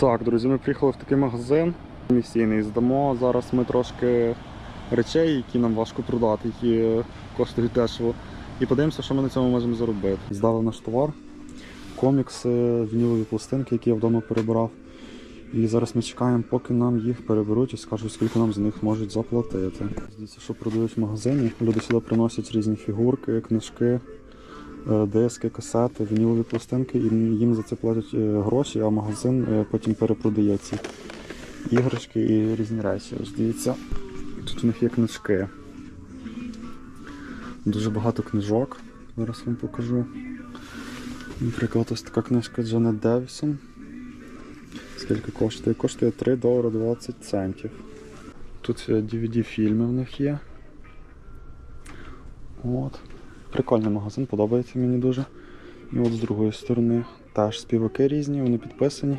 Так, друзі, ми приїхали в такий магазин місійний. Здамо зараз ми трошки речей, які нам важко продати, які коштують дешево. І подивимося, що ми на цьому можемо заробити. Здали наш товар, комікси, вінілові пластинки, які я вдома перебирав. І зараз ми чекаємо, поки нам їх переберуть і скажуть, скільки нам за них можуть заплатити. Здається, що продають в магазині. Люди сюди приносять різні фігурки, книжки, диски, касети, вінілові пластинки, і їм за це платять е, гроші, а магазин е, потім перепродає ці іграшки і різні речі. Ось дивіться, тут у них є книжки. Дуже багато книжок. Зараз вам покажу. Наприклад, ось така книжка Джанет Девісон. Скільки коштує? Коштує 3 долари 20 центів. Тут е, DVD фільми в них є. От. Прикольний магазин, подобається мені дуже. І от з другої сторони теж співаки різні, вони підписані.